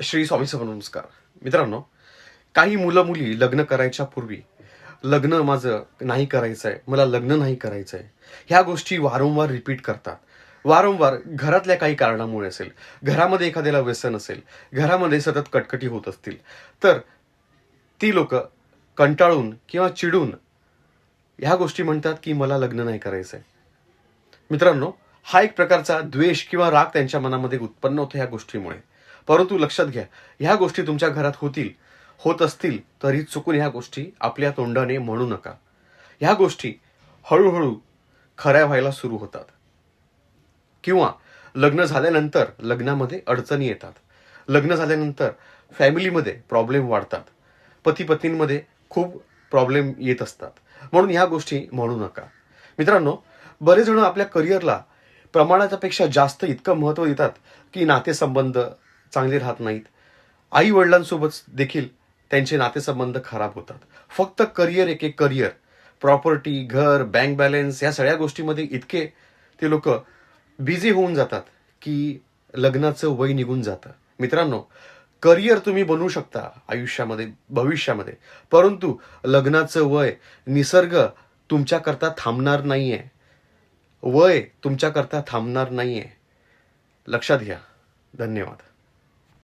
श्री स्वामी समर्थ नमस्कार मित्रांनो काही मुलं मुली लग्न करायच्या पूर्वी लग्न माझं नाही करायचं आहे मला लग्न नाही करायचं आहे ह्या गोष्टी वारंवार रिपीट करतात. वारंवार घरातल्या काही कारणामुळे असेल घरामध्ये एखाद्याला व्यसन असेल घरामध्ये सतत कटकटी होत असतील तर ती लोक कंटाळून किंवा चिडून ह्या गोष्टी म्हणतात की मला लग्न नाही करायचंय. मित्रांनो हा एक प्रकारचा द्वेष किंवा राग त्यांच्या मनामध्ये उत्पन्न होतो ह्या गोष्टीमुळे. परंतु लक्षात घ्या ह्या गोष्टी तुमच्या घरात होतील होत असतील तरी चुकून ह्या गोष्टी आपल्या तोंडाने म्हणू नका. ह्या गोष्टी हळूहळू खऱ्या व्हायला सुरू होतात. किंवा लग्न झाल्यानंतर लग्नामध्ये अडचणी येतात. लग्न झाल्यानंतर फॅमिलीमध्ये प्रॉब्लेम वाढतात. पती पत्नींमध्ये खूप प्रॉब्लेम येत असतात. म्हणून ह्या गोष्टी म्हणू नका. मित्रांनो बरेच जण आपल्या करिअरला प्रमाणाच्यापेक्षा जास्त इतकं महत्त्व देतात की नातेसंबंध चांगले राहत नाहीत. आई वडिलांसोबत देखील त्यांचे नातेसंबंध खराब होतात. फक्त करिअर एक एक करिअर. प्रॉपर्टी घर बँक बॅलन्स या सगळ्या गोष्टीमध्ये इतके ते लोक बिझी होऊन जातात की लग्नाचं वय निघून जातं. मित्रांनो करिअर तुम्ही बनवू शकता आयुष्यामध्ये भविष्यामध्ये. परंतु लग्नाचं वय निसर्ग तुमच्याकरता थांबणार नाही आहे वय तुमच्याकरता थांबणार नाही आहे लक्षात घ्या. धन्यवाद.